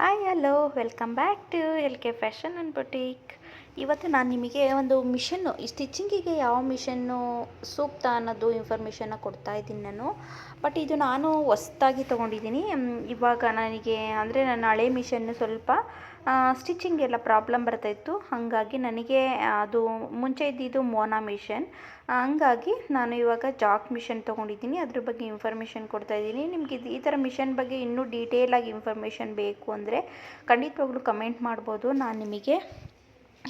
Hi hello welcome back to L K fashion and boutique ಇವತ್ತು ನಾನು ನಿಮಗೆ ಒಂದು ಮಿಷನ್ನು, ಈ ಸ್ಟಿಚಿಂಗಿಗೆ ಯಾವ ಮಿಷನ್ನು ಸೂಕ್ತ ಅನ್ನೋದು ಇನ್ಫಾರ್ಮೇಷನ್ನ ಕೊಡ್ತಾ ಇದ್ದೀನಿ ನಾನು. ಬಟ್ ಇದು ನಾನು ಹೊಸ್ದಾಗಿ ತೊಗೊಂಡಿದ್ದೀನಿ. ಇವಾಗ ನನಗೆ ಅಂದರೆ ನನ್ನ ಹಳೆ ಮಿಷನ್ನು ಸ್ವಲ್ಪ ಸ್ಟಿಚಿಂಗ್ ಎಲ್ಲ ಪ್ರಾಬ್ಲಮ್ ಬರ್ತಾಯಿತ್ತು ಹಾಗಾಗಿ ನನಗೆ ಅದು ಮುಂಚೆ ಇದ್ದಿದ್ದು ಮೋನಾ ಮಿಷನ್. ಹಂಗಾಗಿ ನಾನು ಇವಾಗ ಜಾಕ್ ಮಿಷನ್ ತೊಗೊಂಡಿದ್ದೀನಿ. ಅದ್ರ ಬಗ್ಗೆ ಇನ್ಫಾರ್ಮೇಷನ್ ಕೊಡ್ತಾ ಇದ್ದೀನಿ. ನಿಮಗೆ ಈ ಥರ ಮಿಷನ್ ಬಗ್ಗೆ ಇನ್ನೂ ಡೀಟೇಲಾಗಿ ಇನ್ಫಾರ್ಮೇಷನ್ ಬೇಕು ಅಂದರೆ ಖಂಡಿತವಾಗ್ಲೂ ಕಮೆಂಟ್ ಮಾಡ್ಬೋದು. ನಾನು ನಿಮಗೆ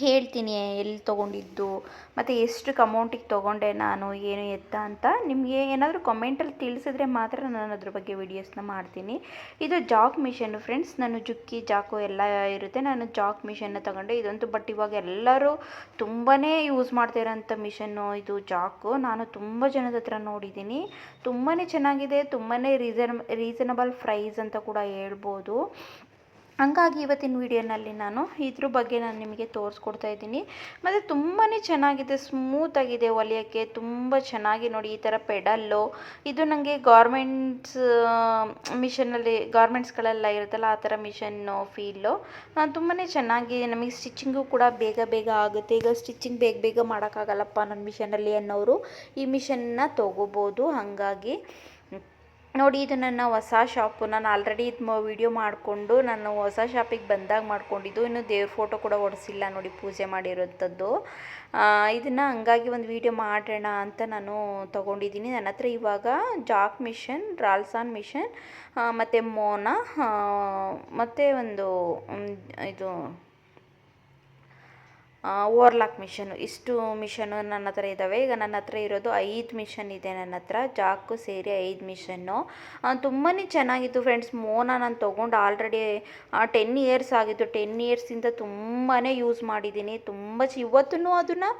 ಹೇಳ್ತೀನಿ ಎಲ್ಲಿ ತೊಗೊಂಡಿದ್ದು, ಮತ್ತು ಎಷ್ಟಕ್ಕೆ ಅಮೌಂಟಿಗೆ ತೊಗೊಂಡೆ ನಾನು, ಏನು ಎತ್ತ ಅಂತ, ನಿಮಗೆ ಏನಾದರೂ ಕಮೆಂಟಲ್ಲಿ ತಿಳಿಸಿದ್ರೆ ಮಾತ್ರ ನಾನು ಅದ್ರ ಬಗ್ಗೆ ವೀಡಿಯೋಸ್ನ ಮಾಡ್ತೀನಿ. ಇದು ಜಾಕ್ ಮಿಷನ್ ಫ್ರೆಂಡ್ಸ್ ನಾನು ಜುಕ್ಕಿ, ಜಾಕು ಎಲ್ಲ ಇರುತ್ತೆ, ನಾನು ಜಾಕ್ ಮಿಷನ್ನ ತಗೊಂಡೆ. ಇದಂತು ಬಟ್ ಇವಾಗ ಎಲ್ಲರೂ ತುಂಬಾ ಯೂಸ್ ಮಾಡ್ತಾ ಇರೋಂಥ ಮಿಷನ್ನು ಇದು ಜಾಕು ನಾನು ತುಂಬ ಜನದ ಹತ್ರ ನೋಡಿದ್ದೀನಿ. ತುಂಬಾ ಚೆನ್ನಾಗಿದೆ ತುಂಬಾ ರೀಸನ್ ರೀಸನಬಲ್ ಪ್ರೈಸ್ ಅಂತ ಕೂಡ ಹೇಳ್ಬೋದು. ಹಂಗಾಗಿ ಇವತ್ತಿನ ವಿಡಿಯೋನಲ್ಲಿ ನಾನು ಇದ್ರ ಬಗ್ಗೆ ನಾನು ನಿಮಗೆ ತೋರಿಸ್ಕೊಡ್ತಾ ಇದ್ದೀನಿ. ಮತ್ತು ತುಂಬಾ ಚೆನ್ನಾಗಿದೆ ಸ್ಮೂತಾಗಿದೆ ಹೊಲಿಯೋಕ್ಕೆ ತುಂಬ ಚೆನ್ನಾಗಿ ನೋಡಿ, ಈ ಥರ ಪೆಡಲ್ಲು. ಇದು ನನಗೆ ಗಾರ್ಮೆಂಟ್ಸ್ ಮಿಷನಲ್ಲಿ ಗಾರ್ಮೆಂಟ್ಸ್ಗಳೆಲ್ಲ ಇರುತ್ತಲ್ಲ, ಆ ಥರ ಮಿಷನ್ನು ಫೀಲು ತುಂಬಾ ಚೆನ್ನಾಗಿ ನಮಗೆ ಸ್ಟಿಚಿಂಗು ಕೂಡ ಬೇಗ ಬೇಗ ಆಗುತ್ತೆ. ಈಗ ಸ್ಟಿಚಿಂಗ್ ಬೇಗ ಬೇಗ ಮಾಡೋಕ್ಕಾಗಲ್ಲಪ್ಪ ನನ್ನ ಮಿಷನಲ್ಲಿ ಅನ್ನೋರು. ಈ ಮಿಷನ್ನ ತೊಗೋಬೋದು. ಹಾಗಾಗಿ ನೋಡಿ, ಇದು ನನ್ನ ಹೊಸ ಶಾಪು. ನಾನು ಆಲ್ರೆಡಿ ಇದು ವಿಡಿಯೋ ಮಾಡಿಕೊಂಡು ನಾನು ಹೊಸ ಶಾಪಿಗೆ ಬಂದಾಗ ಮಾಡ್ಕೊಂಡಿದ್ದು. ಇನ್ನು ದೇವ್ರ ಫೋಟೋ ಕೂಡ ಒಡಿಸಿಲ್ಲ ನೋಡಿ, ಪೂಜೆ ಮಾಡಿರೋಂಥದ್ದು. ಇದನ್ನು ಹಂಗಾಗಿ ಒಂದು ವೀಡಿಯೋ ಮಾಡೋಣ ಅಂತ ನಾನು ತೊಗೊಂಡಿದ್ದೀನಿ. ನನ್ನ ಹತ್ರ ಇವಾಗ ಜಾಕ್ ಮಿಷನ್ ರಾಲ್ಸಾನ್ ಮಿಷನ್ ಮತ್ತು ಮೋನಾ ಮತ್ತು ಒಂದು ಇದು ಓವರ್ಲಾಕ್ ಮಿಷನು ಇಷ್ಟು ಮಿಷನು ನನ್ನ ಹತ್ರ ಇದ್ದಾವೆ ಈಗ ನನ್ನ ಹತ್ರ ಇರೋದು ಐದು ಮಿಷನ್ ಇದೆ ನನ್ನ ಹತ್ರ. ಜಾಕು ಸೇರಿ ಐದು ಮಿಷನ್ನು. ತುಂಬಾ ಚೆನ್ನಾಗಿತ್ತು ಫ್ರೆಂಡ್ಸ್. ಮೋನ ನಾನು ತೊಗೊಂಡು ಆಲ್ರೆಡಿ ಟೆನ್ ಇಯರ್ಸ್ ಆಗಿತ್ತು ಟೆನ್ ಇಯರ್ಸಿಂದ ತುಂಬಾ ಯೂಸ್ ಮಾಡಿದ್ದೀನಿ. ತುಂಬ ಚ ಇವತ್ತೂ ಅದನ್ನು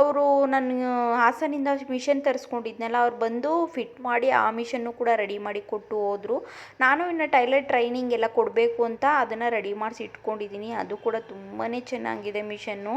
ಅವರು ನನ್ನ ಹಾಸನಿಂದ ಮಿಷನ್ ತರಿಸ್ಕೊಂಡಿದ್ನಲ್ಲ, ಅವ್ರು ಬಂದು ಫಿಟ್ ಮಾಡಿ ಆ ಮಿಷನ್ನು ಕೂಡ ರೆಡಿ ಮಾಡಿ ಕೊಟ್ಟು ಹೋದರು. ನಾನು ಇನ್ನು ಟೈಲರ್ ಟ್ರೈನಿಂಗ್ ಎಲ್ಲ ಕೊಡಬೇಕು ಅಂತ ಅದನ್ನು ರೆಡಿ ಮಾಡಿಸಿ ಇಟ್ಕೊಂಡಿದ್ದೀನಿ. ಅದು ಕೂಡ ತುಂಬಾ ಚೆನ್ನಾಗಿದೆ ಮಿಷನ್ನು.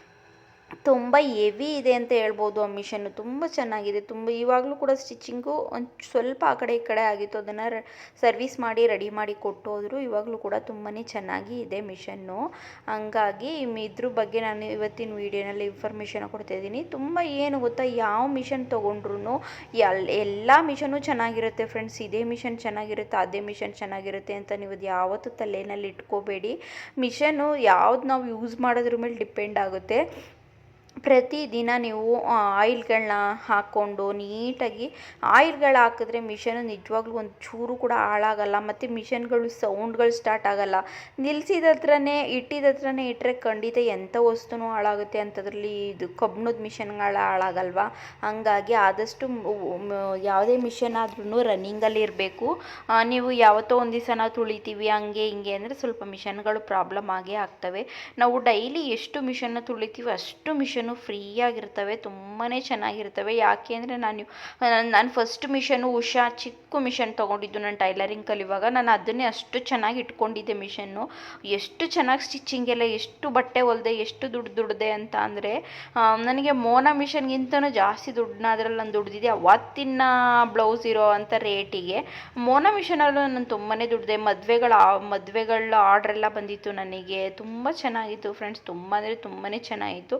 ತುಂಬ ಹೆವಿ ಇದೆ ಅಂತ ಹೇಳ್ಬೋದು ಆ ಮಿಷನ್ನು. ತುಂಬ ಚೆನ್ನಾಗಿದೆ. ತುಂಬ ಇವಾಗಲೂ ಕೂಡ ಸ್ಟಿಚಿಂಗು ಒಂದು ಸ್ವಲ್ಪ ಆ ಕಡೆ ಈ ಕಡೆ ಆಗಿತ್ತು. ಅದನ್ನು ಸರ್ವಿಸ್ ಮಾಡಿ, ರೆಡಿ ಮಾಡಿ ಕೊಟ್ಟೋದ್ರು ಇವಾಗಲೂ ಕೂಡ ತುಂಬಾ ಚೆನ್ನಾಗಿ ಇದೆ ಮಿಷನ್ನು. ಹಂಗಾಗಿ ಇದ್ರ ಬಗ್ಗೆ ನಾನು ಇವತ್ತಿನ ವೀಡಿಯೋನಲ್ಲಿ ಇನ್ಫಾರ್ಮೇಷನ್ ಕೊಡ್ತಾಯಿದ್ದೀನಿ ತುಂಬ ಏನು ಗೊತ್ತಾ, ಯಾವ ಮಿಷನ್ ತೊಗೊಂಡ್ರು ಎಲ್, ಎಲ್ಲ ಮಿಷನ್ನು ಚೆನ್ನಾಗಿರುತ್ತೆ ಫ್ರೆಂಡ್ಸ್. ಇದೇ ಮಿಷನ್ ಚೆನ್ನಾಗಿರುತ್ತೆ, ಅದೇ ಮಿಷನ್ ಚೆನ್ನಾಗಿರುತ್ತೆ ಅಂತ ನೀವು ಅದು ಯಾವತ್ತೂ ತಲೆಯಲ್ಲಿ ಇಟ್ಕೋಬೇಡಿ. ಮಿಷನ್ನು ಯಾವ್ದು ನಾವು ಯೂಸ್ ಮಾಡೋದ್ರ ಮೇಲೆ ಡಿಪೆಂಡ್ ಆಗುತ್ತೆ. ಪ್ರತಿದಿನ ನೀವು ಆಯಿಲ್ಗಳನ್ನ ಹಾಕ್ಕೊಂಡು ನೀಟಾಗಿ, ಆಯಿಲ್ಗಳು ಹಾಕಿದ್ರೆ ಮಿಷನು ನಿಜವಾಗ್ಲೂ ಒಂದು ಚೂರು ಕೂಡ ಹಾಳಾಗಲ್ಲ, ಮತ್ತು ಮಿಷನ್ಗಳು, ಸೌಂಡ್ಗಳು ಸ್ಟಾರ್ಟ್ ಆಗಲ್ಲ. ನಿಲ್ಸಿದ ಹತ್ರನೇ ಇಟ್ಟಿದ ಹತ್ರನೇ ಇಟ್ಟರೆ ಖಂಡಿತ ಎಂಥ ವಸ್ತುನೂ ಹಾಳಾಗುತ್ತೆ ಅಂಥದ್ರಲ್ಲಿ ಇದು ಕಬ್ಬಿಣದ ಮಿಷನ್ಗಳು ಹಾಳಾಗಲ್ವಾ? ಹಂಗಾಗಿ ಆದಷ್ಟು ಯಾವುದೇ ಮಿಷನ್ ಆದ್ರೂ ರನ್ನಿಂಗಲ್ಲಿ ಇರಬೇಕು. ನೀವು ಯಾವತ್ತೋ ಒಂದು ದಿವಸ ತುಳಿತೀವಿ, ಹಂಗೆ ಹಿಂಗೆ ಅಂದರೆ ಸ್ವಲ್ಪ ಮಿಷನ್ಗಳು ಪ್ರಾಬ್ಲಮ್ ಆಗೇ ಆಗ್ತವೆ. ನಾವು ಡೈಲಿ ಎಷ್ಟು ಮಿಷನ್ನ ತುಳಿತೀವಿ ಅಷ್ಟು ಮಿಷನ್ನು ಫ್ರೀಯಾಗಿರ್ತವೆ ತುಂಬಾ ಚೆನ್ನಾಗಿರ್ತವೆ. ಯಾಕೆ ಅಂದರೆ ನಾನು ನಾನು ಫಸ್ಟ್ ಮಿಷನು ಉಷಾ ಚಿಕ್ಕ ಮಿಷನ್ ತೊಗೊಂಡಿದ್ದು ನಾನು ಟೈಲರಿಂಗ್ ಕಲಿಯುವಾಗ ನಾನು ಅದನ್ನೇ ಅಷ್ಟು ಚೆನ್ನಾಗಿ ಇಟ್ಕೊಂಡಿದ್ದೆ ಮಿಷನ್ನು. ಎಷ್ಟು ಚೆನ್ನಾಗಿ ಸ್ಟಿಚಿಂಗ್ ಎಲ್ಲ, ಎಷ್ಟು ಬಟ್ಟೆ ಹೊಲ್ದೆ, ಎಷ್ಟು ದುಡ್ಡು ದುಡ್ದೆ ಅಂತ ಅಂದರೆ ನನಗೆ ಮೋನಾ ಮಿಷನ್ಗಿಂತನೂ ಜಾಸ್ತಿ ದುಡ್ಡನ್ನ ಅದರಲ್ಲಿ ನಾನು ದುಡ್ದಿದ್ದೆ. ಅವತ್ತಿನ ಬ್ಲೌಸ್ ಇರೋ ಅಂಥ ರೇಟಿಗೆ ಮೋನಾ ಮಿಷನಲ್ಲೂ ನಾನು ತುಂಬಾ ದುಡ್ದೆ. ಮದುವೆಗಳ ಮದುವೆಗಳ ಆರ್ಡ್ರೆಲ್ಲ ಬಂದಿತ್ತು ನನಗೆ. ತುಂಬ ಚೆನ್ನಾಗಿತ್ತು ಫ್ರೆಂಡ್ಸ್ ತುಂಬ ಅಂದರೆ ತುಂಬಾ ಚೆನ್ನಾಗಿತ್ತು.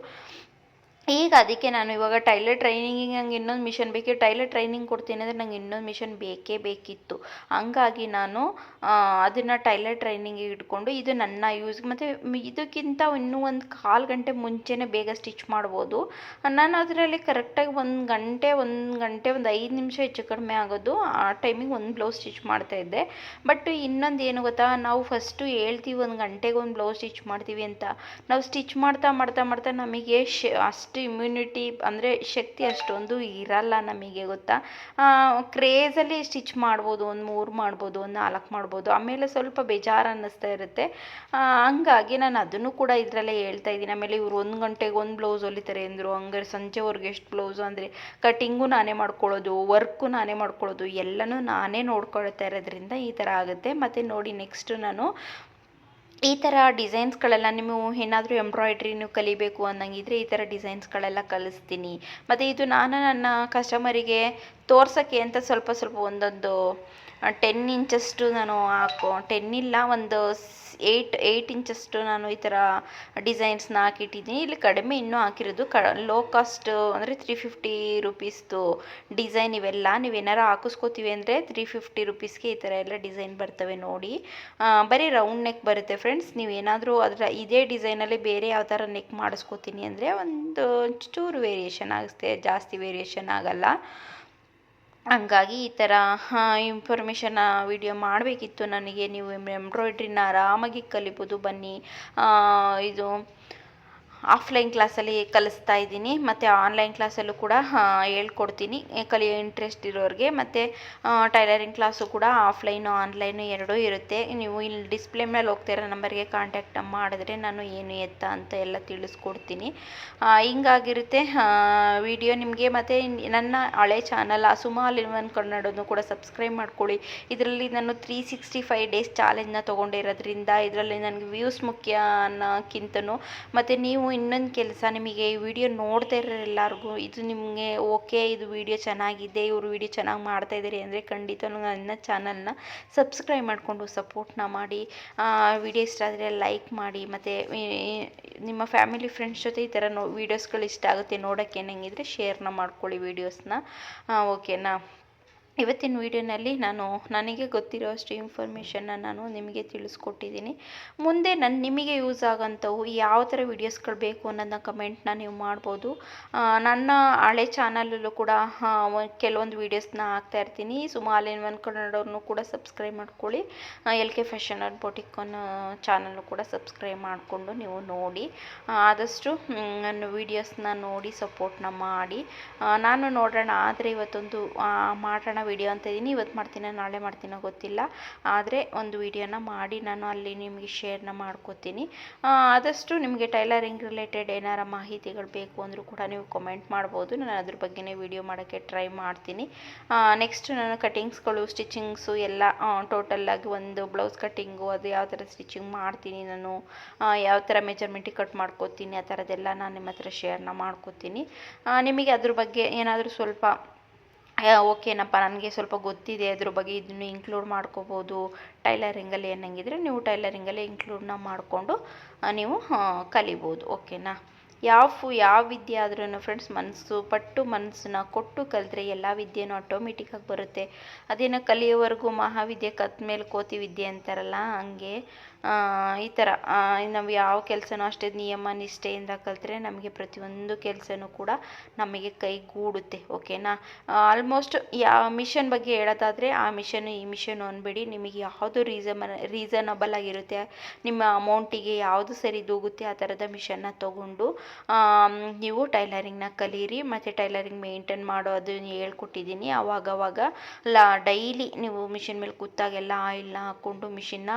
ಈಗ ಅದಕ್ಕೆ ನಾನು ಇವಾಗ ಟೈಲರ್ ಟ್ರೈನಿಂಗಿಗೆ ನಂಗೆ ಇನ್ನೊಂದು ಮಿಷನ್ ಬೇಕು ಟೈಲರ್ ಟ್ರೈನಿಂಗ್ ಕೊಡ್ತೀನಿ ಅಂದರೆ ನಂಗೆ ಇನ್ನೊಂದು ಮಿಷನ್ ಬೇಕೇ ಬೇಕಿತ್ತು. ಹಂಗಾಗಿ ನಾನು ಅದನ್ನು ಟೈಲರ್ ಟ್ರೈನಿಂಗಿಗೆ ಇಟ್ಕೊಂಡು ಇದು ನನ್ನ ಯೂಸ್ ಮತ್ತು ಇದಕ್ಕಿಂತ ಇನ್ನೂ ಒಂದು ಕಾಲು ಗಂಟೆ ಮುಂಚೆನೇ ಬೇಗ ಸ್ಟಿಚ್ ಮಾಡ್ಬೋದು. ನಾನು ಅದರಲ್ಲಿ ಕರೆಕ್ಟಾಗಿ ಒಂದು ಗಂಟೆ ಒಂದು ಗಂಟೆ, ಒಂದು ಐದು ನಿಮಿಷ ಹೆಚ್ಚು ಕಡಿಮೆ ಆಗೋದು. ಆ ಟೈಮಿಗೆ ಒಂದು ಬ್ಲೌಸ್ ಸ್ಟಿಚ್ ಮಾಡ್ತಾಯಿದ್ದೆ ಬಟ್ ಇನ್ನೊಂದು ಏನು ಗೊತ್ತಾ? ನಾವು ಫಸ್ಟು ಹೇಳ್ತೀವಿ ಒಂದು ಗಂಟೆಗೆ ಒಂದು ಬ್ಲೌಸ್ ಸ್ಟಿಚ್ ಮಾಡ್ತೀವಿ ಅಂತ. ನಾವು ಸ್ಟಿಚ್ ಮಾಡ್ತಾ ಮಾಡ್ತಾ ಮಾಡ್ತಾ ನಮಗೆ ಶ್ ಇಮ್ಯುನಿಟಿ ಅಂದರೆ ಶಕ್ತಿ ಅಷ್ಟೊಂದು ಇರಲ್ಲ ನಮಗೆ ಗೊತ್ತಾ? ಕ್ರೇಜಲ್ಲಿ ಸ್ಟಿಚ್ ಮಾಡ್ಬೋದು, ಒಂದು ಮೂರು ಮಾಡ್ಬೋದು, ಒಂದು ನಾಲ್ಕು ಮಾಡ್ಬೋದು, ಆಮೇಲೆ ಸ್ವಲ್ಪ ಬೇಜಾರು ಅನ್ನಿಸ್ತಾ ಇರುತ್ತೆ. ಹಂಗಾಗಿ ನಾನು ಅದನ್ನು ಕೂಡ ಇದರಲ್ಲೇ ಹೇಳ್ತಾ ಇದ್ದೀನಿ. ಆಮೇಲೆ ಇವರು ಒಂದು ಗಂಟೆಗೆ ಒಂದು ಬ್ಲೌಸ್ ಹೊಲಿತಾರೆ ಅಂದರು ಹಂಗಾರೆ ಸಂಜೆವರೆಗೆ ಎಷ್ಟು ಬ್ಲೌಸು ಅಂದರೆ ಕಟಿಂಗು ನಾನೇ ಮಾಡ್ಕೊಳ್ಳೋದು ವರ್ಕು ನಾನೇ ಮಾಡ್ಕೊಳ್ಳೋದು, ಎಲ್ಲನೂ ನಾನೇ ನೋಡ್ಕೊಳ್ತಾ ಇರೋದ್ರಿಂದ ಈ ಥರ ಆಗುತ್ತೆ. ಮತ್ತು ನೋಡಿ ನೆಕ್ಸ್ಟು ನಾನು ಈ ಥರ ಡಿಸೈನ್ಸ್ಗಳೆಲ್ಲ ನೀವು ಏನಾದರೂ ನೀವು ಕಲಿಬೇಕು ಅನ್ನಂಗಿದ್ರೆ ಈ ಥರ ಡಿಸೈನ್ಸ್ಗಳೆಲ್ಲ ಕಲಿಸ್ತೀನಿ. ಮತ್ತು ಇದು ನಾನು ನನ್ನ ಕಸ್ಟಮರಿಗೆ ತೋರ್ಸೋಕ್ಕೆ ಅಂತ ಸ್ವಲ್ಪ ಸ್ವಲ್ಪ ಒಂದೊಂದು ಟೆನ್ ಇಂಚಷ್ಟು ನಾನು ಹಾಕೋ. ಟೆನ್ ಇಲ್ಲ, ಒಂದು ಏಯ್ಟ್ ಏಯ್ಟ್ ಇಂಚಷ್ಟು ನಾನು ಈ ಥರ ಡಿಸೈನ್ಸ್ನ ಹಾಕಿಟ್ಟಿದ್ದೀನಿ. ಇಲ್ಲಿ ಕಡಿಮೆ ಇನ್ನೂ ಹಾಕಿರೋದು ಕ ಲೋ ಕಾಸ್ಟ್ ಅಂದರೆ ತ್ರೀ ಫಿಫ್ಟಿ ರುಪೀಸ್ದು ಡಿಸೈನ್ ಇವೆಲ್ಲ. ನೀವೇನಾರು ಹಾಕಿಸ್ಕೋತೀವಿ ಅಂದರೆ ತ್ರೀ ಫಿಫ್ಟಿ ರುಪೀಸ್ಗೆ ಈ ಥರ ಎಲ್ಲ ಡಿಸೈನ್ ಬರ್ತವೆ ನೋಡಿ. ಬರೀ ರೌಂಡ್ ನೆಕ್ ಬರುತ್ತೆ ಫ್ರೆಂಡ್ಸ್ ನೀವು ಏನಾದರೂ ಅದರ, ಇದೇ ಡಿಸೈನಲ್ಲಿ ಬೇರೆ ಯಾವ ಥರ ನೆಕ್ ಮಾಡಿಸ್ಕೋತೀನಿ ಅಂದರೆ ಒಂದು ಚೂರು ವೇರಿಯೇಷನ್ ಆಗುತ್ತೆ ಜಾಸ್ತಿ ವೇರಿಯೇಷನ್ ಆಗಲ್ಲ. ಹಂಗಾಗಿ ಈ ಥರ ಇನ್ಫಾರ್ಮೇಷನ್ನ ವಿಡಿಯೋ ಮಾಡಬೇಕಿತ್ತು ನನಗೆ. ನೀವು ಎಂಬ್ರಾಯ್ಡ್ರಿನ ಆರಾಮಾಗಿ ಕಲಿಬೋದು ಬನ್ನಿ. ಇದು ಆಫ್ಲೈನ್ ಕ್ಲಾಸಲ್ಲಿ ಕಲಿಸ್ತಾ ಇದ್ದೀನಿ, ಮತ್ತು ಆನ್ಲೈನ್ ಕ್ಲಾಸಲ್ಲೂ ಕೂಡ ಹೇಳ್ಕೊಡ್ತೀನಿ. ಕಲಿಯೋ ಇಂಟ್ರೆಸ್ಟ್ ಇರೋರಿಗೆ, ಮತ್ತು ಟೈಲರಿಂಗ್ ಕ್ಲಾಸು ಕೂಡ ಆಫ್ಲೈನು, ಆನ್ಲೈನು ಎರಡೂ ಇರುತ್ತೆ. ನೀವು ಇಲ್ಲಿ ಡಿಸ್ಪ್ಲೇ ಮೇಲೆ ಹೋಗ್ತಾ ಇರೋ ನಂಬರ್ಗೆ ಕಾಂಟ್ಯಾಕ್ಟ್ ಮಾಡಿದ್ರೆ ನಾನು ಏನು ಎತ್ತ ಅಂತ ಎಲ್ಲ ತಿಳಿಸ್ಕೊಡ್ತೀನಿ. ಹಿಂಗಾಗಿರುತ್ತೆ ವಿಡಿಯೋ ನಿಮಗೆ, ಮತ್ತು ನನ್ನ ಹಳೆ ಚಾನಲ್ ಸುಮಾ ಲಿವನ್ ಕನ್ನಡನ್ನು ಕೂಡ ಸಬ್ಸ್ಕ್ರೈಬ್ ಮಾಡ್ಕೊಳ್ಳಿ. ಇದರಲ್ಲಿ ನಾನು ತ್ರೀ ಸಿಕ್ಸ್ಟಿ ಫೈವ್ ಡೇಸ್ ಚಾಲೆಂಜ್ನ ತೊಗೊಂಡಿರೋದ್ರಿಂದ, ಇದರಲ್ಲಿ ನನಗೆ ವ್ಯೂಸ್ ಮುಖ್ಯ ಅನ್ನೋಕ್ಕಿಂತನೂ, ಮತ್ತು ನೀವು ಇನ್ನೊಂದು ಕೆಲಸ ನಿಮಗೆ ಈ ವಿಡಿಯೋ ನೋಡ್ತಾ ಇರೋ ಎಲ್ಲರಿಗೂ. ಇದು ನಿಮಗೆ ಓಕೆ ಇದು ವಿಡಿಯೋ ಚೆನ್ನಾಗಿದೆ, ಇವರು ವಿಡಿಯೋ ಚೆನ್ನಾಗಿ ಮಾಡ್ತಾ ಇದ್ದಾರೆ ಅಂದರೆ ಖಂಡಿತ ನನ್ನ ಚಾನಲ್ನ ಸಬ್ಸ್ಕ್ರೈಬ್ ಮಾಡಿಕೊಂಡು ಸಪೋರ್ಟ್ನ ಮಾಡಿ. ವಿಡಿಯೋ ಇಷ್ಟ ಆದರೆ ಲೈಕ್ ಮಾಡಿ. ಮತ್ತು ನಿಮ್ಮ ಫ್ಯಾಮಿಲಿ ಫ್ರೆಂಡ್ಸ್ ಜೊತೆ ಈ ಥರ ನೋ ವೀಡಿಯೋಸ್ಗಳು ಇಷ್ಟ ಆಗುತ್ತೆ ನೋಡೋಕ್ಕೆ ಏನಂಗಿದ್ರೆ ಶೇರ್ನ ಮಾಡ್ಕೊಳ್ಳಿ ವೀಡಿಯೋಸ್ನ ಓಕೆನಾ ಇವತ್ತಿನ ವಿಡಿಯೋನಲ್ಲಿ ನಾನು ನನಗೆ ಗೊತ್ತಿರೋ ಅಷ್ಟು ಇನ್ಫಾರ್ಮೇಷನ್ನ ನಾನು ನಿಮಗೆ ತಿಳಿಸ್ಕೊಟ್ಟಿದ್ದೀನಿ. ಮುಂದೆ ನನ್ನ ನಿಮಗೆ ಯೂಸ್ ಆಗೋಂಥವು ಯಾವ ಥರ ವೀಡಿಯೋಸ್ಗಳು ಬೇಕು ಅನ್ನೋದನ್ನ ಕಮೆಂಟ್ನ ನೀವು ಮಾಡ್ಬೋದು. ನನ್ನ ಹಳೆ ಚಾನಲಲ್ಲೂ ಕೂಡ ಕೆಲವೊಂದು ವೀಡಿಯೋಸ್ನ ಹಾಕ್ತಾ ಇರ್ತೀನಿ. ಸುಮಾಲಿನ್ ಒನ್ ಕನ್ನಡವ್ರನ್ನೂ ಕೂಡ ಸಬ್ಸ್ಕ್ರೈಬ್ ಮಾಡ್ಕೊಳ್ಳಿ. L K fashion and boutique ಅನ್ನೋ ಚಾನಲ್ನು ಕೂಡ ಸಬ್ಸ್ಕ್ರೈಬ್ ಮಾಡಿಕೊಂಡು ನೀವು ನೋಡಿ. ಆದಷ್ಟು ನನ್ನ ವೀಡಿಯೋಸ್ನ ನೋಡಿ ಸಪೋರ್ಟ್ನ ಮಾಡಿ. ನಾನು ನೋಡೋಣ ಆದರೆ ಇವತ್ತೊಂದು ಆ, ಮಾಡೋಣ ವಿಡಿಯೋ ಅಂತ ಇದ್ದೀನಿ. ಇವತ್ತು ಮಾಡ್ತೀನೋ, ನಾಳೆ ಮಾಡ್ತೀನೋ ಗೊತ್ತಿಲ್ಲ. ಆದರೆ ಒಂದು ವಿಡಿಯೋನ ಮಾಡಿ ನಾನು ಅಲ್ಲಿ ನಿಮಗೆ ಶೇರ್ನ ಮಾಡ್ಕೋತೀನಿ. ಆದಷ್ಟು ನಿಮಗೆ ಟೈಲರಿಂಗ್ ರಿಲೇಟೆಡ್ ಏನಾರ ಮಾಹಿತಿಗಳು ಬೇಕು ಅಂದರೂ ಕೂಡ ನೀವು ಕಮೆಂಟ್ ಮಾಡ್ಬೋದು. ನಾನು ಅದ್ರ ಬಗ್ಗೆನೇ ವಿಡಿಯೋ ಮಾಡೋಕ್ಕೆ ಟ್ರೈ ಮಾಡ್ತೀನಿ. ನೆಕ್ಸ್ಟ್ ನಾನು ಕಟಿಂಗ್ಸ್ಗಳು ಸ್ಟಿಚಿಂಗ್ಸು ಎಲ್ಲ ಟೋಟಲ್ಲಾಗಿ ಒಂದು ಬ್ಲೌಸ್ ಕಟಿಂಗು ಅದು ಯಾವ ಥರ ಸ್ಟಿಚಿಂಗ್ ಮಾಡ್ತೀನಿ ನಾನು ಯಾವ ಥರ ಮೆಜರ್ಮೆಂಟಿಗೆ ಕಟ್ ಮಾಡ್ಕೋತೀನಿ, ಆ ಥರದ್ದೆಲ್ಲ ನಾನು ನಿಮ್ಮ ಹತ್ರ ಶೇರ್ನ ಮಾಡ್ಕೋತೀನಿ. ನಿಮಗೆ ಅದ್ರ ಬಗ್ಗೆ ಏನಾದರೂ ಸ್ವಲ್ಪ ಓಕೆನಪ್ಪ ನನಗೆ ಸ್ವಲ್ಪ ಗೊತ್ತಿದೆ, ಅದ್ರ ಬಗ್ಗೆ ಇದನ್ನು ಇನ್ಕ್ಲೂಡ್ ಮಾಡ್ಕೋಬೋದು. ಟೈಲರಿಂಗಲ್ಲಿ ಏನಂಗಿದ್ರೆ ನೀವು ಟೈಲರಿಂಗಲ್ಲೇ ಇನ್ಕ್ಲೂಡ್ನ ಮಾಡಿಕೊಂಡು ನೀವು ಕಲಿಬೋದು ಓಕೆನಾ ಯಾವ ಫು, ಯಾವ ವಿದ್ಯೆ ಆದ್ರೂ ಫ್ರೆಂಡ್ಸ್ ಮನಸ್ಸು ಪಟ್ಟು ಮನಸ್ಸನ್ನ ಕೊಟ್ಟು ಕಲಿತ್ರೆ ಎಲ್ಲ ವಿದ್ಯೆನೂ ಆಟೋಮೆಟಿಕ್ಕಾಗಿ ಬರುತ್ತೆ. ಅದೇನೋ ಕಲಿಯೋವರೆಗೂ ಮಹಾವಿದ್ಯೆ ಕತ್ ಮೇಲೆ ಕೋತಿ ವಿದ್ಯೆ ಅಂತಾರಲ್ಲ, ಹಂಗೆ. ಈ ಥರ ನಾವು ಯಾವ ಕೆಲಸನೂ ಅಷ್ಟೇ ನಿಯಮ, ನಿಷ್ಠೆಯಿಂದ ಕಲಿತ್ರೆ ನಮಗೆ ಪ್ರತಿಯೊಂದು ಕೆಲಸನೂ ಕೂಡ ನಮಗೆ ಕೈಗೂಡುತ್ತೆ ಓಕೆನಾ ಆಲ್ಮೋಸ್ಟ್ ಯಾವ ಮಿಷನ್ ಬಗ್ಗೆ ಹೇಳೋದಾದರೆ ಆ ಮಿಷನ್ ಈ ಮಿಷನು ಅನ್ಬೇಡಿ. ನಿಮಗೆ ಯಾವುದು ರೀಸನ್ ರೀಸನಬಲ್ ಆಗಿರುತ್ತೆ, ನಿಮ್ಮ ಅಮೌಂಟಿಗೆ ಯಾವುದು ಸರಿ ದೂಗುತ್ತೆ ಆ ಥರದ ಮಿಷನ್ನ ತೊಗೊಂಡು ನೀವು ಟೈಲರಿಂಗ್ನ ಕಲೀರಿ, ಮತ್ತು ಟೈಲರಿಂಗ್ ಮೇಂಟೈನ್ ಮಾಡೋದು ಹೇಳ್ಕೊಟ್ಟಿದ್ದೀನಿ. ಅವಾಗವಾಗ ಲಾ, ಡೈಲಿ ನೀವು ಮಿಷಿನ್ ಮೇಲೆ ಕೂತಾಗೆಲ್ಲ ಆಯಿಲ್ನ ಹಾಕ್ಕೊಂಡು ಮಿಷಿನ್ನ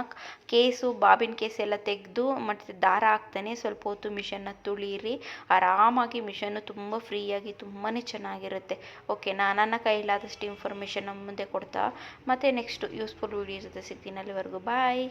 ಕೇಸು, ಬಾಬಿನ್ ಕೇಸ್ ಎಲ್ಲ ತೆಗೆದು, ಮತ್ತು ದಾರ ಹಾಕ್ತಾನೆ ಸ್ವಲ್ಪ ಹೊತ್ತು ಮಿಷನ್ನ ತುಳೀರಿ ಆರಾಮಾಗಿ ಮಿಷನ್ನು ತುಂಬ ಫ್ರೀಯಾಗಿ ತುಂಬಾ ಚೆನ್ನಾಗಿರುತ್ತೆ. ಓಕೆನಾ ನನ್ನ ಕೈಲಾದಷ್ಟು ಇನ್ಫಾರ್ಮೇಷನ್ ನಮ್ಮ ಮುಂದೆ ಕೊಡ್ತಾ, ಮತ್ತು ನೆಕ್ಸ್ಟು ಯೂಸ್ಫುಲ್ ವೀಡಿಯೋ ಜೊತೆ ಸಿಗ್ತೀನಿ ಅಲ್ಲಿವರೆಗೂ. ಬಾಯ್.